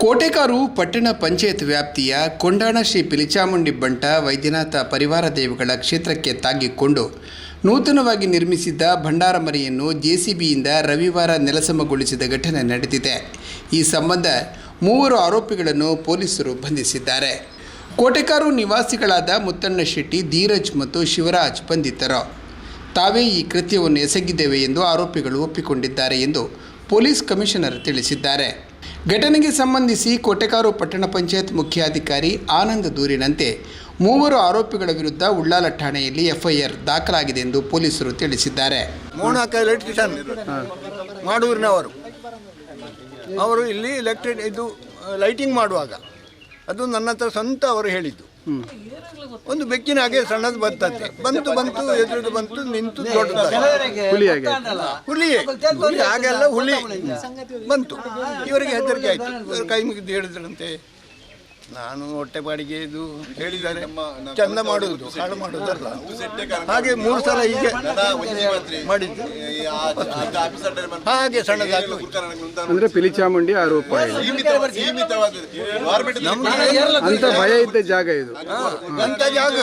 ಕೋಟೆಕಾರು ಪಟ್ಟಣ ಪಂಚಾಯತ್ ವ್ಯಾಪ್ತಿಯ ಕೊಂಡಾಣ ಶ್ರೀ ಪಿಲಿಚಾಮುಂಡಿ ಬಂಟ ವೈದ್ಯನಾಥ ಪರಿವಾರ ದೇವಿಗಳ ಕ್ಷೇತ್ರಕ್ಕೆ ತಾಗಿಕೊಂಡು ನೂತನವಾಗಿ ನಿರ್ಮಿಸಿದ್ದ ಭಂಡಾರಮರಿಯನ್ನು ಜೆಸಿಬಿಯಿಂದ ರವಿವಾರ ನೆಲಸಮಗೊಳಿಸಿದ ಘಟನೆ ನಡೆದಿದೆ. ಈ ಸಂಬಂಧ ಮೂವರು ಆರೋಪಿಗಳನ್ನು ಪೊಲೀಸರು ಬಂಧಿಸಿದ್ದಾರೆ. ಕೋಟೆಕಾರು ನಿವಾಸಿಗಳಾದ ಮುತ್ತಣ್ಣ ಶೆಟ್ಟಿ, ಧೀರಜ್ ಮತ್ತು ಶಿವರಾಜ್ ಬಂಧಿತರು. ತಾವೇ ಈ ಕೃತ್ಯವನ್ನು ಎಸಗಿದ್ದೇವೆ ಎಂದು ಆರೋಪಿಗಳು ಒಪ್ಪಿಕೊಂಡಿದ್ದಾರೆ ಎಂದು ಪೊಲೀಸ್ ಕಮಿಷನರ್ ತಿಳಿಸಿದ್ದಾರೆ. ಘಟನೆಗೆ ಸಂಬಂಧಿಸಿ ಕೋಟೆಕಾರು ಪಟ್ಟಣ ಪಂಚಾಯತ್ ಮುಖ್ಯಾಧಿಕಾರಿ ಆನಂದ್ ದೂರಿನಂತೆ ಮೂವರು ಆರೋಪಿಗಳ ವಿರುದ್ಧ ಉಳ್ಳಾಲ ಠಾಣೆಯಲ್ಲಿ ಎಫ್ಐಆರ್ ದಾಖಲಾಗಿದೆ ಎಂದು ಪೊಲೀಸರು ತಿಳಿಸಿದ್ದಾರೆ. ಮಾಡೂರಿನವರು. ಅವರು ಇಲ್ಲಿ ಎಲೆಕ್ಟ್ರಿಕ್ ಇದು ಲೈಟಿಂಗ್ ಮಾಡುವಾಗ, ಅದು ನನ್ನ ಹತ್ರ ಸ್ವಂತ ಅವರು ಹೇಳಿದ್ದು. ಒಂದು ಬೆಕ್ಕಿನ ಹಾಗೆ ಸಣ್ಣದು ಬರ್ತದೆ. ಬಂತು ಬಂತು ಎದುರು ಬಂತು ನಿಂತು ಹುಲಿ ಹಾಗೆ. ಹುಲಿ ಹಾಗೆಲ್ಲ ಹುಲಿ ಬಂತು. ಇವರಿಗೆ ಹೆದರಿಕೆ ಆಯ್ತು. ಇವರು ಕೈ ಮುಗಿದು ಹೇಳಿದ್ರಂತೆ. ನಾನು ಹೊಟ್ಟೆ ಬಾಡಿಗೆ ಇದು ಹೇಳಿದ್ದಾರೆ. ಚಂದ ಮಾಡುವುದು ಹಾಳು ಮಾಡುವುದಲ್ಲ ಹಾಗೆ ಮೂರು ಸಲ ಹೀಗೆ ಮಾಡಿದ್ದು. ಹಾಗೆ ಸಣ್ಣದಾಗಿ. ಅಂದ್ರೆ ಪಿಲಿಚಾಮುಂಡಿ ಆರೋಪ ಇದೆ. ಅಂತ ಭಯ ಇದ್ದ ಜಾಗ ಇದು. ಅಂತ ಜಾಗ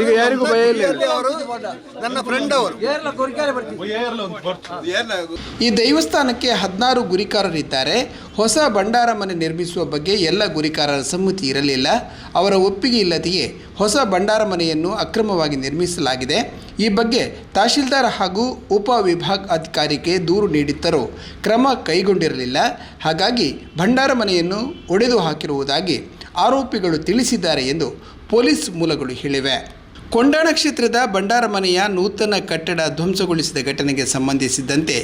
ಈಗ ಯಾರಿಗೂ ಭಯ ಇಲ್ಲ ಇಲ್ಲಿ. ಅವರು ನನ್ನ ಫ್ರೆಂಡ್ ಅವರು. ಈ ದೇವಸ್ಥಾನಕ್ಕೆ ಹದಿನಾರು ಗುರಿಕಾರರಿದ್ದಾರೆ. ಹೊಸ ಭಂಡಾರ ಮನೆ ನಿರ್ಮಿಸುವ ಬಗ್ಗೆ ಎಲ್ಲ ಗುರಿಕಾರರ ಸಮ್ಮತಿ ಇರಲಿಲ್ಲ. ಅವರ ಒಪ್ಪಿಗೆ ಇಲ್ಲದೆಯೇ ಹೊಸ ಭಂಡಾರ ಮನೆಯನ್ನು ಅಕ್ರಮವಾಗಿ ನಿರ್ಮಿಸಲಾಗಿದೆ. ಈ ಬಗ್ಗೆ ತಹಶೀಲ್ದಾರ್ ಹಾಗೂ ಉಪ ವಿಭಾಗ ಅಧಿಕಾರಿಗೆ ದೂರು ನೀಡಿದ್ದರೂ ಕ್ರಮ ಕೈಗೊಂಡಿರಲಿಲ್ಲ. ಹಾಗಾಗಿ ಭಂಡಾರ ಮನೆಯನ್ನು ಒಡೆದು ಹಾಕಿರುವುದಾಗಿ ಆರೋಪಿಗಳು ತಿಳಿಸಿದ್ದಾರೆ ಎಂದು ಪೊಲೀಸ್ ಮೂಲಗಳು ಹೇಳಿವೆ. ಕೊಂಡಾಣ ಕ್ಷೇತ್ರದ ಭಂಡಾರ ಮನೆಯ ನೂತನ ಕಟ್ಟಡ ಧ್ವಂಸಗೊಳಿಸಿದ ಘಟನೆಗೆ ಸಂಬಂಧಿಸಿದಂತೆ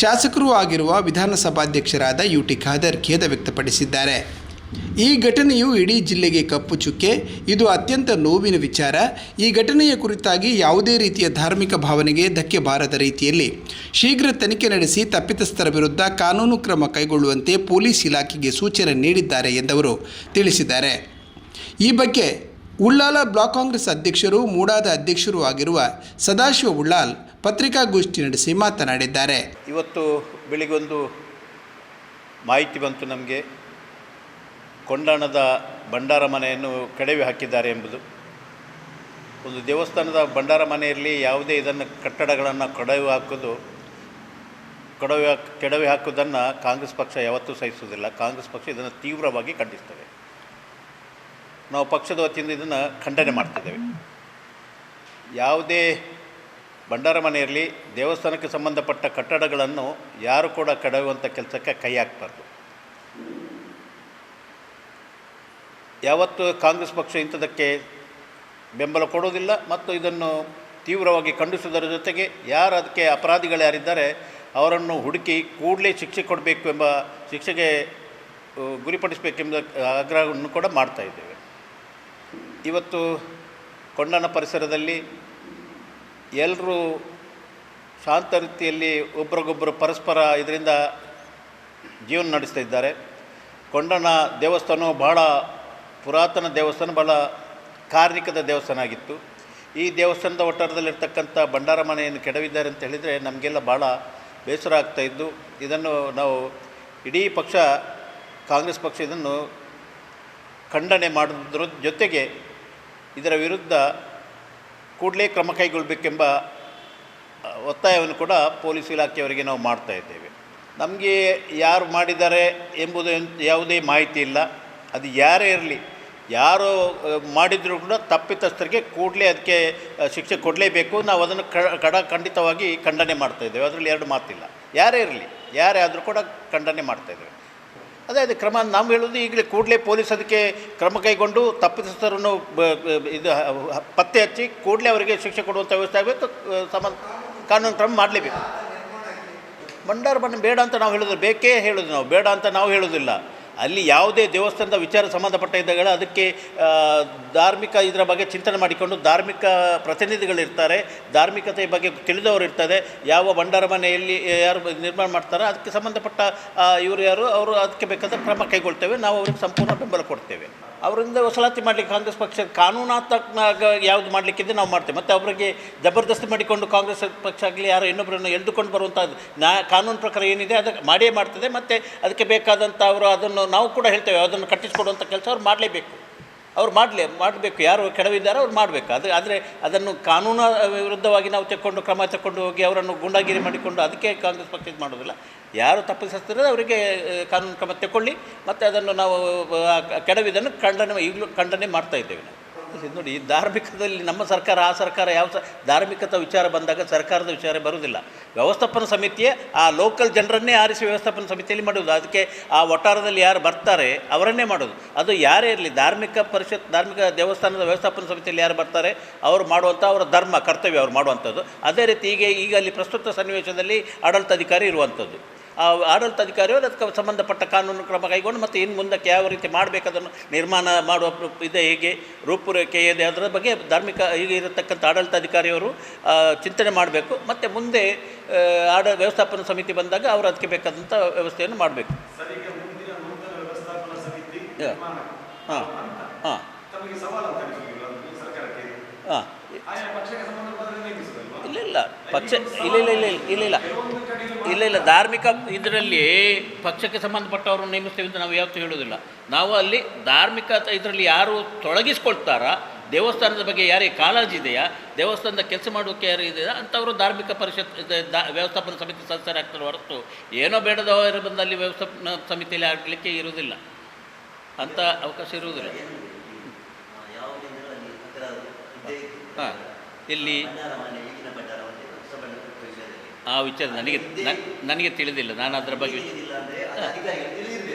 ಶಾಸಕರೂ ಆಗಿರುವ ವಿಧಾನಸಭಾಧ್ಯಕ್ಷರಾದ ಯು ಟಿ ಖಾದರ್ ಖೇದ ವ್ಯಕ್ತಪಡಿಸಿದ್ದಾರೆ. ಈ ಘಟನೆಯು ಇಡೀ ಜಿಲ್ಲೆಗೆ ಕಪ್ಪು ಚುಕ್ಕೆ, ಇದು ಅತ್ಯಂತ ನೋವಿನ ವಿಚಾರ. ಈ ಘಟನೆಯ ಕುರಿತಾಗಿ ಯಾವುದೇ ರೀತಿಯ ಧಾರ್ಮಿಕ ಭಾವನೆಗೆ ಧಕ್ಕೆ ಬಾರದ ರೀತಿಯಲ್ಲಿ ಶೀಘ್ರ ತನಿಖೆ ನಡೆಸಿ ತಪ್ಪಿತಸ್ಥರ ವಿರುದ್ಧ ಕಾನೂನು ಕ್ರಮ ಕೈಗೊಳ್ಳುವಂತೆ ಪೊಲೀಸ್ ಇಲಾಖೆಗೆ ಸೂಚನೆ ನೀಡಿದ್ದಾರೆ ಎಂದವರು ತಿಳಿಸಿದ್ದಾರೆ. ಈ ಬಗ್ಗೆ ಉಳ್ಳಾಲ ಬ್ಲಾಕ್ ಕಾಂಗ್ರೆಸ್ ಅಧ್ಯಕ್ಷರು, ಮೂಡಾದ ಅಧ್ಯಕ್ಷರೂ ಆಗಿರುವ ಸದಾಶಿವ ಉಳ್ಳಾಲ್ ಪತ್ರಿಕಾಗೋಷ್ಠಿ ನಡೆಸಿ ಮಾತನಾಡಿದ್ದಾರೆ. ಇವತ್ತು ಬೆಳಿಗೊಂದು ಮಾಹಿತಿ ಬಂತು ನಮಗೆ. ಕೊಂಡಾಣದ ಭಂಡಾರ ಮನೆಯನ್ನು ಕೆಡವಿ ಹಾಕಿದ್ದಾರೆ ಎಂಬುದು. ಒಂದು ದೇವಸ್ಥಾನದ ಭಂಡಾರ ಮನೆಯಲ್ಲಿ ಯಾವುದೇ ಇದನ್ನು ಕಟ್ಟಡಗಳನ್ನು ಕಡವಿ ಹಾಕೋದು, ಕೊಡವಿ ಕೆಡವಿ ಹಾಕೋದನ್ನು ಕಾಂಗ್ರೆಸ್ ಪಕ್ಷ ಯಾವತ್ತೂ ಸಹಿಸುವುದಿಲ್ಲ. ಕಾಂಗ್ರೆಸ್ ಪಕ್ಷ ಇದನ್ನು ತೀವ್ರವಾಗಿ ಖಂಡಿಸ್ತದೆ. ನಾವು ಪಕ್ಷದ ವತಿಯಿಂದ ಇದನ್ನು ಖಂಡನೆ ಮಾಡ್ತಿದ್ದೇವೆ. ಯಾವುದೇ ಭಂಡಾರ ಮನೆಯಲ್ಲಿ ದೇವಸ್ಥಾನಕ್ಕೆ ಸಂಬಂಧಪಟ್ಟ ಕಟ್ಟಡಗಳನ್ನು ಯಾರು ಕೂಡ ಕೆಡವುವಂಥ ಕೆಲಸಕ್ಕೆ ಕೈ ಹಾಕಬಾರ್ದು. ಯಾವತ್ತು ಕಾಂಗ್ರೆಸ್ ಪಕ್ಷ ಇಂಥದಕ್ಕೆ ಬೆಂಬಲ ಕೊಡೋದಿಲ್ಲ ಮತ್ತು ಇದನ್ನು ತೀವ್ರವಾಗಿ ಖಂಡಿಸುವುದರ ಜೊತೆಗೆ ಯಾರು ಅದಕ್ಕೆ ಅಪರಾಧಿಗಳು ಯಾರಿದ್ದಾರೆ, ಅವರನ್ನು ಹುಡುಕಿ ಕೂಡಲೇ ಶಿಕ್ಷೆ ಕೊಡಬೇಕು ಎಂಬ ಶಿಕ್ಷೆಗೆ ಗುರಿಪಡಿಸಬೇಕೆಂಬ ಆಗ್ರಹವನ್ನು ಕೂಡ ಮಾಡ್ತಾ ಇದ್ದೇವೆ. ಇವತ್ತು ಕೊಂಡನ ಪರಿಸರದಲ್ಲಿ ಎಲ್ಲರೂ ಶಾಂತ ರೀತಿಯಲ್ಲಿ ಒಬ್ರಿಗೊಬ್ಬರು ಪರಸ್ಪರ ಇದರಿಂದ ಜೀವನ ನಡೆಸ್ತಾ ಇದ್ದಾರೆ. ಕೊಂಡನ ದೇವಸ್ಥಾನವು ಬಹಳ ಪುರಾತನ ದೇವಸ್ಥಾನ ಭಾಳ ಕಾರ್ಣಿಕದ ದೇವಸ್ಥಾನ ಆಗಿತ್ತು. ಈ ದೇವಸ್ಥಾನದ ಒಟ್ಟಾರದಲ್ಲಿರ್ತಕ್ಕಂಥ ಭಂಡಾರ ಮನೆಯನ್ನು ಕೆಡವಿದ್ದಾರೆ ಅಂತ ಹೇಳಿದರೆ ನಮಗೆಲ್ಲ ಭಾಳ ಬೇಸರ ಆಗ್ತಾ ಇದ್ದು, ಇದನ್ನು ನಾವು ಇಡೀ ಪಕ್ಷ, ಕಾಂಗ್ರೆಸ್ ಪಕ್ಷ ಇದನ್ನು ಖಂಡನೆ ಮಾಡುವುದರ ಜೊತೆಗೆ ಇದರ ವಿರುದ್ಧ ಕೂಡಲೇ ಕ್ರಮ ಕೈಗೊಳ್ಳಬೇಕೆಂಬ ಒತ್ತಾಯವನ್ನು ಕೂಡ ಪೊಲೀಸ್ ಇಲಾಖೆಯವರಿಗೆ ನಾವು ಮಾಡ್ತಾ ಇದ್ದೇವೆ. ನಮಗೆ ಯಾರು ಮಾಡಿದ್ದಾರೆ ಎಂಬುದು ಯಾವುದೇ ಮಾಹಿತಿ ಇಲ್ಲ. ಅದು ಯಾರೇ ಇರಲಿ ಯಾರು ಮಾಡಿದರೂ ಕೂಡ ತಪ್ಪಿತಸ್ಥರಿಗೆ ಕೂಡಲೇ ಅದಕ್ಕೆ ಶಿಕ್ಷೆ ಕೊಡಲೇಬೇಕು. ನಾವು ಅದನ್ನು ಕಡ, ಖಂಡಿತವಾಗಿ ಖಂಡನೆ ಮಾಡ್ತಾ ಇದ್ದೇವೆ. ಅದರಲ್ಲಿ ಎರಡು ಮಾತಿಲ್ಲ. ಯಾರೇ ಇರಲಿ, ಯಾರೇ ಆದರೂ ಕೂಡ ಖಂಡನೆ ಮಾಡ್ತಾ ಇದ್ದೇವೆ. ಅದೇ ಅದೇ ಕ್ರಮ ನಾವು ಹೇಳೋದು ಈಗಲೇ ಕೂಡಲೇ ಪೊಲೀಸ್ ಅದಕ್ಕೆ ಕ್ರಮ ಕೈಗೊಂಡು ತಪ್ಪಿತಸ್ಥರನ್ನು ಇದು ಪತ್ತೆ ಹಚ್ಚಿ ಕೂಡಲೇ ಅವರಿಗೆ ಶಿಕ್ಷೆ ಕೊಡುವಂಥ ವ್ಯವಸ್ಥೆ ಆಗಬೇಕು. ಸಮ, ಕಾನೂನು ಕ್ರಮ ಮಾಡಲೇಬೇಕು. ಮಂಡಾರ ಬಣ್ಣ ಬೇಡ ಅಂತ ನಾವು ಹೇಳೋದು ಬೇಕೇ ಹೇಳೋದು ನಾವು. ಬೇಡ ಅಂತ ನಾವು ಹೇಳೋದಿಲ್ಲ. ಅಲ್ಲಿ ಯಾವುದೇ ದೇವಸ್ಥಾನದ ವಿಚಾರ ಸಂಬಂಧಪಟ್ಟ ಇದ್ದಾಗ ಅದಕ್ಕೆ ಧಾರ್ಮಿಕ ಇದರ ಬಗ್ಗೆ ಚಿಂತನೆ ಮಾಡಿಕೊಂಡು ಧಾರ್ಮಿಕ ಪ್ರತಿನಿಧಿಗಳಿರ್ತಾರೆ ಧಾರ್ಮಿಕತೆಯ ಬಗ್ಗೆ ತಿಳಿದವರು ಇರ್ತಾರೆ ಯಾವ ಭಂಡಾರ ಮನೆಯಲ್ಲಿ ಯಾರು ನಿರ್ಮಾಣ ಮಾಡ್ತಾರೋ ಅದಕ್ಕೆ ಸಂಬಂಧಪಟ್ಟ ಇವರು ಯಾರು, ಅವರು ಅದಕ್ಕೆ ಬೇಕಾದ ಕ್ರಮ ಕೈಗೊಳ್ತೇವೆ, ನಾವು ಅವ್ರಿಗೆ ಸಂಪೂರ್ಣ ಬೆಂಬಲ ಕೊಡ್ತೇವೆ. ಅವರಿಂದ ವಸಲಾತಿ ಮಾಡಲಿಕ್ಕೆ ಕಾಂಗ್ರೆಸ್ ಪಕ್ಷ ಕಾನೂನಾತ್ಮಕ ಯಾವುದು ಮಾಡಲಿಕ್ಕಿದೆ ನಾವು ಮಾಡ್ತೇವೆ. ಮತ್ತು ಅವರಿಗೆ ಜಬರ್ದಸ್ತಿ ಮಾಡಿಕೊಂಡು ಕಾಂಗ್ರೆಸ್ ಪಕ್ಷ ಆಗಲಿ ಯಾರೋ ಇನ್ನೊಬ್ಬರನ್ನು ಎಳೆದುಕೊಂಡು ಬರುವಂಥ ನಾ ಕಾನೂನು ಪ್ರಕಾರ ಏನಿದೆ ಅದಕ್ಕೆ ಮಾಡೇ ಮಾಡ್ತದೆ. ಮತ್ತು ಅದಕ್ಕೆ ಬೇಕಾದಂಥ ಅವರು ಅದನ್ನು ನಾವು ಕೂಡ ಹೇಳ್ತೇವೆ. ಅದನ್ನು ಕಟ್ಟಿಸಿಕೊಡುವಂಥ ಕೆಲಸ ಅವ್ರು ಮಾಡಲೇಬೇಕು. ಅವ್ರು ಮಾಡಲಿ, ಮಾಡಬೇಕು. ಯಾರು ಕೆಡವಿದ್ದಾರೋ ಅವ್ರು ಮಾಡಬೇಕು. ಅದು ಆದರೆ ಅದನ್ನು ಕಾನೂನು ವಿರುದ್ಧವಾಗಿ ನಾವು ತೆಕ್ಕೊಂಡು, ಕ್ರಮ ತಗೊಂಡು ಹೋಗಿ ಅವರನ್ನು ಗೂಂಡಾಗಿರಿ ಮಾಡಿಕೊಂಡು ಅದಕ್ಕೆ ಕಾಂಗ್ರೆಸ್ ಪಕ್ಷ ಇದು ಮಾಡೋದಿಲ್ಲ. ಯಾರು ತಪ್ಪಿಸ್ತಾರೆ ಅವರಿಗೆ ಕಾನೂನು ಕ್ರಮ ತಗೊಳ್ಳಿ ಮತ್ತು ಅದನ್ನು ನಾವು ಕೆಡವಿದನ್ನು ಖಂಡನೆ, ಈಗಲೂ ಖಂಡನೆ ಮಾಡ್ತಾ ಇದ್ದೇವೆ ಇದು ನೋಡಿ ಧಾರ್ಮಿಕದಲ್ಲಿ ನಮ್ಮ ಸರ್ಕಾರ, ಆ ಸರ್ಕಾರ ಯಾವ ಸ, ಧಾರ್ಮಿಕತ ವಿಚಾರ ಬಂದಾಗ ಸರ್ಕಾರದ ವಿಚಾರ ಬರುವುದಿಲ್ಲ. ವ್ಯವಸ್ಥಾಪನ ಸಮಿತಿಯೇ ಆ ಲೋಕಲ್ ಜನರನ್ನೇ ಆರಿಸಿ ವ್ಯವಸ್ಥಾಪನ ಸಮಿತಿಯಲ್ಲಿ ಮಾಡುವುದು. ಅದಕ್ಕೆ ಆ ಒಟ್ಟಾರದಲ್ಲಿ ಯಾರು ಬರ್ತಾರೆ ಅವರನ್ನೇ ಮಾಡೋದು ಅದು ಯಾರೇ ಇರಲಿ, ಧಾರ್ಮಿಕ ಪರಿಷತ್, ಧಾರ್ಮಿಕ ದೇವಸ್ಥಾನದ ವ್ಯವಸ್ಥಾಪನ ಸಮಿತಿಯಲ್ಲಿ ಯಾರು ಬರ್ತಾರೆ ಅವರು ಮಾಡುವಂಥ ಅವರ ಧರ್ಮ, ಕರ್ತವ್ಯ ಅವರು ಮಾಡುವಂಥದ್ದು. ಅದೇ ರೀತಿ ಈಗ ಈಗ ಅಲ್ಲಿ ಪ್ರಸ್ತುತ ಸನ್ನಿವೇಶದಲ್ಲಿ ಆಡಳಿತಾಧಿಕಾರಿ ಇರುವಂಥದ್ದು. ಆ ಆಡಳಿತಾಧಿಕಾರಿಯವರು ಅದಕ್ಕೆ ಸಂಬಂಧಪಟ್ಟ ಕಾನೂನು ಕ್ರಮ ಕೈಗೊಂಡು ಮತ್ತು ಇನ್ನು ಮುಂದಕ್ಕೆ ಯಾವ ರೀತಿ ಮಾಡಬೇಕದನ್ನು ನಿರ್ಮಾಣ ಮಾಡುವ ಇದೆ ಹೇಗೆ ರೂಪುರೇಖೆ ಇದೆ ಅದರ ಬಗ್ಗೆ ಧಾರ್ಮಿಕ ಈಗ ಇರತಕ್ಕಂಥ ಆಡಳಿತಾಧಿಕಾರಿಯವರು ಚಿಂತನೆ ಮಾಡಬೇಕು. ಮತ್ತು ಮುಂದೆ ಆಡ ವ್ಯವಸ್ಥಾಪನ ಸಮಿತಿ ಬಂದಾಗ ಅವರು ಅದಕ್ಕೆ ಬೇಕಾದಂಥ ವ್ಯವಸ್ಥೆಯನ್ನು ಮಾಡಬೇಕು. ಹಾಂ. ಹಾಂ. ಹಾಂ. ಇಲ್ಲ ಇಲ್ಲ. ಪಕ್ಷ ಇಲ್ಲ ಇಲ್ಲ ಇಲ್ಲ ಇಲ್ಲ ಇಲ್ಲ. ಇಲ್ಲ ಇಲ್ಲ ಧಾರ್ಮಿಕ ಇದರಲ್ಲಿ ಪಕ್ಷಕ್ಕೆ ಸಂಬಂಧಪಟ್ಟವರು ನೇಮಿಸ್ತೇವೆ ಅಂತ ನಾವು ಯಾವತ್ತೂ ಹೇಳೋದಿಲ್ಲ ನಾವು ಅಲ್ಲಿ ಧಾರ್ಮಿಕ ಇದರಲ್ಲಿ ಯಾರು ತೊಡಗಿಸ್ಕೊಳ್ತಾರಾ ದೇವಸ್ಥಾನದ ಬಗ್ಗೆ ಯಾರಿಗೆ ಕಾಳಜಿ ಇದೆಯಾ ದೇವಸ್ಥಾನದ ಕೆಲಸ ಮಾಡೋಕ್ಕೆ ಯಾರು ಇದೆಯಾ ಅಂಥವರು ಧಾರ್ಮಿಕ ಪರಿಷತ್ ವ್ಯವಸ್ಥಾಪನ ಸಮಿತಿ ಸದಸ್ಯರಾಗ್ತಾರೆ ಹೊರತು ಏನೋ ಬೇಡದವರು ಬಂದಲ್ಲಿ ವ್ಯವಸ್ಥಾಪನ ಸಮಿತಿಯಲ್ಲಿ ಆಗಲಿಕ್ಕೆ ಇರುವುದಿಲ್ಲ. ಅಂತ ಅವಕಾಶ ಇರುವುದಿಲ್ಲ. ಹಾಂ ಇಲ್ಲಿ ಆ ವಿಚಾರ ನನಗೆ ನನ್- ನನಗೆ ತಿಳಿದಿಲ್ಲ. ನಾನು ಅದರ ಬಗ್ಗೆ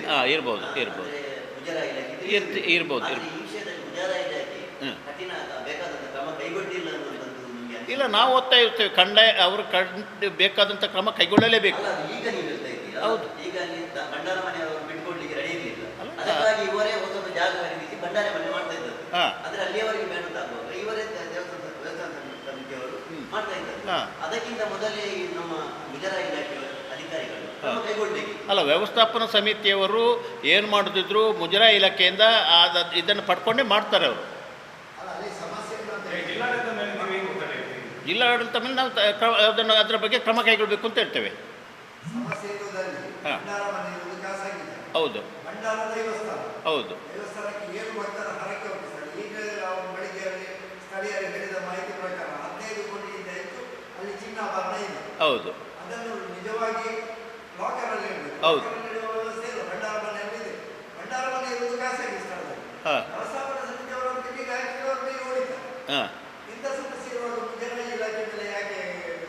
ಹಾಂ. ಇರ್ಬೋದು ಇರ್ಬೋದು. ಇರ್ತಿ ಇರ್ಬೋದು. ಇಲ್ಲ ನಾವು ಓದ್ತಾ ಇರ್ತೇವೆ. ಕಂಡ ಅವರು ಕಂಡು ಬೇಕಾದಂಥ ಕ್ರಮ ಕೈಗೊಳ್ಳಲೇಬೇಕು. ಹೌದು. ಈಗ ಮಾಡ್ತಾ ಇದ್ದಾರೆ. ಅದಕ್ಕಿಂತ ಮೊದಲೇ ನಮ್ಮ ಮುಜರಾಯಿ ಅಧಿಕಾರಿಗಳು ಅಲ್ಲ ವ್ಯವಸ್ಥಾಪನಾ ಸಮಿತಿಯವರು ಏನು ಮಾಡುತ್ತಿದ್ರು ಮುಜರಾ ಇಲಾಖೆಯಿಂದ ಆದ ಇದನ್ನು ಪಡ್ಕೊಂಡೇ ಮಾಡ್ತಾರೆ ಅವರು. ಜಿಲ್ಲಾಡಳಿತ ಮೇಲೆ ನಾವು ಅದನ್ನು ಅದರ ಬಗ್ಗೆ ಕ್ರಮ ಕೈಗೊಳ್ಳಬೇಕು ಅಂತ ಹೇಳ್ತೇವೆ. ಹಾ. ಹೌದು. ಹೌದು. ಖಾಸಗಿ ಹೌದು ಹಾಂ. ಹಾಂ ಇಂಥ ಸಮಸ್ಯೆ ಇರುವಾಗ ಮುಜರಾಯಿ ಇಲಾಖೆ ಮೇಲೆ ಯಾಕೆ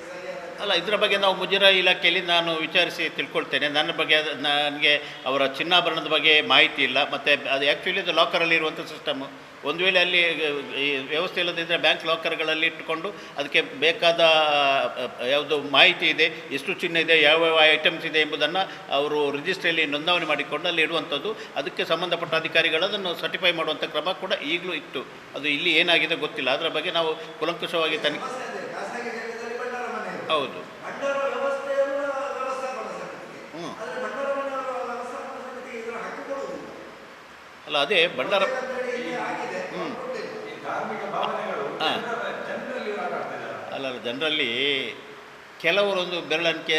ಸರಿಯಾದ ಅಲ್ಲ, ಇದರ ಬಗ್ಗೆ ನಾವು ಮುಜರಾಯಿ ಇಲಾಖೆಯಲ್ಲಿ ನಾನು ವಿಚಾರಿಸಿ ತಿಳ್ಕೊಳ್ತೇನೆ. ನನ್ನ ಬಗ್ಗೆ ನನಗೆ ಅವರ ಚಿನ್ನಾಭರಣದ ಬಗ್ಗೆ ಮಾಹಿತಿ ಇಲ್ಲ. ಮತ್ತು ಅದು ಆ್ಯಕ್ಚುಲಿ ಅದು ಲಾಕರಲ್ಲಿ ಇರುವಂಥ ಸಿಸ್ಟಮು ಒಂದು ವೇಳೆ ಅಲ್ಲಿ, ಈ ವ್ಯವಸ್ಥೆ ಇಲ್ಲದಿದ್ದರೆ ಬ್ಯಾಂಕ್ ಲಾಕರ್ಗಳಲ್ಲಿ ಇಟ್ಟುಕೊಂಡು ಅದಕ್ಕೆ ಬೇಕಾದ ಯಾವುದು ಮಾಹಿತಿ ಇದೆ, ಎಷ್ಟು ಚಿನ್ನ ಇದೆ ಯಾವ ಯಾವ ಐಟಮ್ಸ್ ಇದೆ ಎಂಬುದನ್ನು ಅವರು ರಿಜಿಸ್ಟ್ರಿಯಲ್ಲಿ ನೋಂದಣಿ ಮಾಡಿಕೊಂಡು ಅಲ್ಲಿ ಇಡುವಂಥದ್ದು. ಅದಕ್ಕೆ ಸಂಬಂಧಪಟ್ಟ ಅಧಿಕಾರಿಗಳು ಅದನ್ನು ಸರ್ಟಿಫೈ ಮಾಡುವಂಥ ಕ್ರಮ ಕೂಡ ಈಗಲೂ ಇತ್ತು. ಅದು ಇಲ್ಲಿ ಏನಾಗಿದೆ ಗೊತ್ತಿಲ್ಲ. ಅದರ ಬಗ್ಗೆ ನಾವು ಕುಲಂಕುಷವಾಗಿ ತನಿಖೆ ಸಮಸ್ಯೆ ಇದೆ ಖಾಸಗಿ ಜಾಗದಲ್ಲಿ ಭಂಡಾರ ಮನೆ ಇದೆ ಹೌದು. ಅಲ್ಲ ಅದೇ ಭಂಡಾರ ಹ್ಞೂ. ಹಾಂ. ಅಲ್ಲ ಅಲ್ಲ ಜನರಲ್ಲಿ ಕೆಲವರೊಂದು ಬೆರಳಣಿಕೆ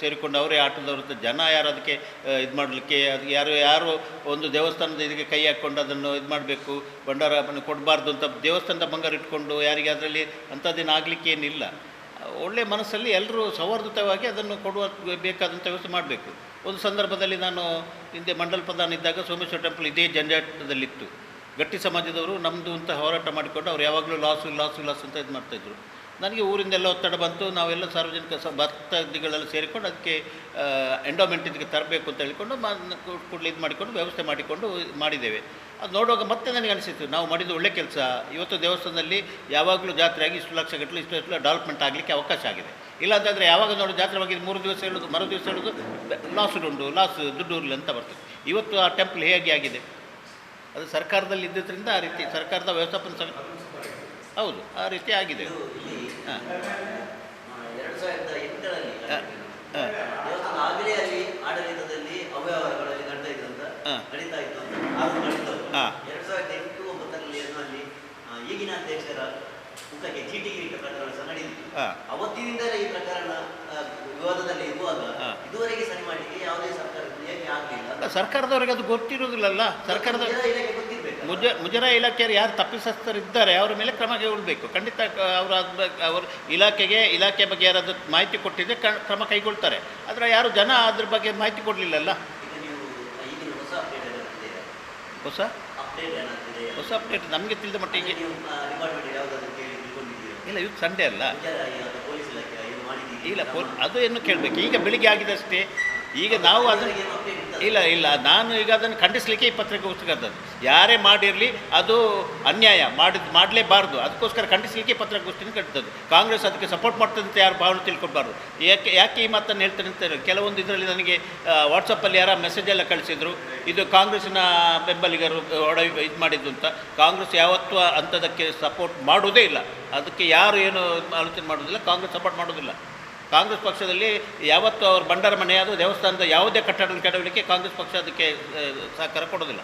ಸೇರಿಕೊಂಡು ಅವರೇ ಆಟದವ್ರ ಜನ ಯಾರು ಅದಕ್ಕೆ ಇದು ಮಾಡಲಿಕ್ಕೆ ಅದು ಯಾರು ಯಾರು ಒಂದು ದೇವಸ್ಥಾನದ ಇದಕ್ಕೆ ಕೈ ಹಾಕ್ಕೊಂಡು ಅದನ್ನು ಇದು ಮಾಡಬೇಕು ಭಂಡಾರ ಕೊಡಬಾರ್ದು ಅಂತ ದೇವಸ್ಥಾನದ ಬಂಗಾರ ಇಟ್ಕೊಂಡು ಯಾರಿಗೆ ಅದರಲ್ಲಿ ಅಂಥದ್ದೇನು ಆಗಲಿಕ್ಕೆ ಏನಿಲ್ಲ ಒಳ್ಳೆಯ ಮನಸ್ಸಲ್ಲಿ ಎಲ್ಲರೂ ಸೌಹಾರ್ದತವಾಗಿ ಅದನ್ನು ಕೊಡುವ ಬೇಕಾದಂಥ ವ್ಯವಸ್ಥೆ ಮಾಡಬೇಕು. ಒಂದು ಸಂದರ್ಭದಲ್ಲಿ ನಾನು ಹಿಂದೆ ಮಂಡಲ ಪ್ರಧಾನ ಇದ್ದಾಗ ಸೋಮೇಶ್ವರ ಟೆಂಪಲ್ ಇದೇ ಜಂಜಾಟದಲ್ಲಿತ್ತು. ಗಟ್ಟಿ ಸಮಾಜದವರು ನಮ್ಮದು ಅಂತ ಹೋರಾಟ ಮಾಡಿಕೊಂಡು ಅವ್ರು ಯಾವಾಗಲೂ ಲಾಸು ಲಾಸು ಲಾಸ್ ಅಂತ ಇದು ಮಾಡ್ತಾಯಿದ್ರು ನನಗೆ ಊರಿಂದೆಲ್ಲ ಒತ್ತಡ ಬಂತು, ನಾವೆಲ್ಲ ಸಾರ್ವಜನಿಕ ಸ ಭಕ್ತಾದಿಗಳೆಲ್ಲ ಸೇರಿಕೊಂಡು ಅದಕ್ಕೆ ಎಂಡೋಮೆಂಟ್ ಇದಕ್ಕೆ ತರಬೇಕು ಅಂತ ಹೇಳ್ಕೊಂಡು ಕೂಡಲೇ ಇದು ಮಾಡಿಕೊಂಡು ವ್ಯವಸ್ಥೆ ಮಾಡಿಕೊಂಡು ಮಾಡಿದ್ದೇವೆ. ಅದು ನೋಡುವಾಗ ಮತ್ತೆ ನನಗೆ ಅನಿಸಿತು ನಾವು ಮಾಡಿದ್ದು ಒಳ್ಳೆ ಕೆಲಸ. ಇವತ್ತು ದೇವಸ್ಥಾನದಲ್ಲಿ ಯಾವಾಗಲೂ ಜಾತ್ರೆ ಆಗಿ ಇಷ್ಟು ಲಕ್ಷ ಗಟ್ಟಲೆ ಇಷ್ಟು ಲಕ್ಷ ಡೆವಲಪ್ಮೆಂಟ್ ಆಗಲಿಕ್ಕೆ ಅವಕಾಶ ಆಗಿದೆ. ಇಲ್ಲಾಂತಂದರೆ ಯಾವಾಗ ನೋಡಿ ಜಾತ್ರೆ ಬಗ್ಗೆ ಮೂರು ದಿವಸ ಹೇಳೋದು ಮರು ದಿವಸ ಹೇಳೋದು ಲಾಸ್ ಉಂಟು ಲಾಸ್ ದುಡ್ಡು ಇರಲಿ ಅಂತ ಬರ್ತದೆ. ಇವತ್ತು ಆ ಟೆಂಪಲ್ ಹೇಗೆ ಆಗಿದೆ? ಅದು ಸರ್ಕಾರದಲ್ಲಿ ಇದ್ದಿದ್ದರಿಂದ ಆ ರೀತಿ ಸರ್ಕಾರದ ವ್ಯವಸ್ಥಾಪನ ಸಮಿತಿ ಹೌದು ಆ ರೀತಿ ಆಗಿದೆ. ಹಾಂ. ಹಾಂ ಹಾಂ. ದೇವಸ್ಥಾನ ಆಗಲೇ ಅಲ್ಲಿ ಆಡಳಿತದಲ್ಲಿ ಅವ್ಯವಹಾರಗಳಲ್ಲಿ ನಡೀತಾ ಇದ್ದಂತ ಹಾ. ನಡೀತಾ ಇತ್ತು ಅಂತ ಆರೋಪ ಮಾಡಿದ್ದವು ಹಾ. ಎರಡು ಸಾವಿರದ ಎಂಟು ಒಂಬತ್ತರಲ್ಲಿ ಏನು ಅಲ್ಲಿ ಈಗಿನ ಅಧ್ಯಕ್ಷರ ಮುಖಕ್ಕೆ ಚೀಟಿ ಕಿರೀಟ ಪ್ರಕರಣ ಸಹ ನಡೆದಿತ್ತು. ಅವತ್ತಿನಿಂದಲೇ ಈ ಪ್ರಕರಣ ವಿವಾದದಲ್ಲಿ ಇರುವಾಗ ಇದುವರೆಗೆ ಸರಿ ಮಾಡಲಿಕ್ಕೆ ಯಾವುದೇ ಸರ್ಕಾರದಿಂದ ಏಕೆ ಆಗಲಿಲ್ಲ? ಸರ್ಕಾರದವರಿಗೆ ಅದು ಗೊತ್ತಿರೋದಿಲ್ಲಲ್ಲ ಸರ್ಕಾರದ ಮುಜ ಮುಜರಾ ಇಲಾಖೆಯವರು ಯಾರು ತಪ್ಪಿಸಸ್ಥರಿದ್ದಾರೆ ಅವರ ಮೇಲೆ ಕ್ರಮ ಕೈಗೊಳ್ಳಬೇಕು ಖಂಡಿತ ಅವರ ಅವರು ಇಲಾಖೆಗೆ ಇಲಾಖೆ ಬಗ್ಗೆ ಯಾರಾದರೂ ಮಾಹಿತಿ ಕೊಟ್ಟಿದ್ದರೆ ಕ್ರಮ ಕೈಗೊಳ್ತಾರೆ. ಆದರೆ ಯಾರು ಜನ ಅದ್ರ ಬಗ್ಗೆ ಮಾಹಿತಿ ಕೊಡಲಿಲ್ಲಲ್ಲ ಈಗ ನೀವು ಈಗಿನ ಹೊಸ ಅಪ್ಡೇಟ್ ಏನಾಗ್ತಿದೆ ಹೊಸ? ಹೊಸ ಅಪ್ಡೇಟ್ ನಮಗೆ ತಿಳಿದ ಮಟ್ಟಿಗೆ. ಇಲ್ಲ ಇವತ್ತು ಸಂಡೇ ಅಲ್ಲ. ಇಲ್ಲ ಅದು ಏನು ಕೇಳಬೇಕು. ಈಗ ಬೆಳಿಗ್ಗೆ ಆಗಿದಷ್ಟೇ. ಈಗ ನಾವು ಅದನ್ನು ಇಲ್ಲ ಇಲ್ಲ, ನಾನು ಈಗ ಅದನ್ನು ಖಂಡಿಸಲಿಕ್ಕೆ ಈ ಪತ್ರಿಕಾಗೋಷ್ಠಿಗದ್ದದ್ದು ಯಾರೇ ಮಾಡಿರಲಿ ಅದು ಅನ್ಯಾಯ, ಮಾಡಿದ, ಮಾಡಲೇಬಾರ್ದು. ಅದಕ್ಕೋಸ್ಕರ ಖಂಡಿಸಲಿಕ್ಕೆ ಪತ್ರಿಕಾಗೋಷ್ಠಿನ ಕಟ್ಟಿದ್ದದ್ದು ಕಾಂಗ್ರೆಸ್ ಅದಕ್ಕೆ ಸಪೋರ್ಟ್ ಮಾಡ್ತದೆ ಅಂತ ಯಾರು ಭಾವನೆ ತಿಳ್ಕೊಬಾರ್ದು ಯಾಕೆ ಯಾಕೆ ಈ ಮಾತನ್ನು ಹೇಳ್ತಾರೆ ಅಂತ ಕೆಲವೊಂದು ಇದರಲ್ಲಿ ನನಗೆ ವಾಟ್ಸಪ್ಪಲ್ಲಿ ಯಾರ ಮೆಸೇಜ್ ಎಲ್ಲ ಕಳಿಸಿದ್ರು. ಇದು ಕಾಂಗ್ರೆಸ್ನ ಬೆಂಬಲಿಗರು ಒಡ, ಇದು ಮಾಡಿದ್ದು ಅಂತ. ಕಾಂಗ್ರೆಸ್ ಯಾವತ್ತೂ ಅಂಥದಕ್ಕೆ ಸಪೋರ್ಟ್ ಮಾಡುವುದೇ ಇಲ್ಲ. ಅದಕ್ಕೆ ಯಾರು ಏನು ಆಲೋಚನೆ ಮಾಡೋದಿಲ್ಲ ಕಾಂಗ್ರೆಸ್ ಸಪೋರ್ಟ್ ಮಾಡೋದಿಲ್ಲ ಕಾಂಗ್ರೆಸ್ ಪಕ್ಷದಲ್ಲಿ ಯಾವತ್ತೂ ಅವ್ರ ಬಂಡರ ಮನೆ ಅದು ದೇವಸ್ಥಾನದ ಯಾವುದೇ ಕಟ್ಟಡ ಕೆಡವಲಿಕ್ಕೆ ಕಾಂಗ್ರೆಸ್ ಪಕ್ಷ ಅದಕ್ಕೆ ಸಹಕಾರ ಕೊಡೋದಿಲ್ಲ.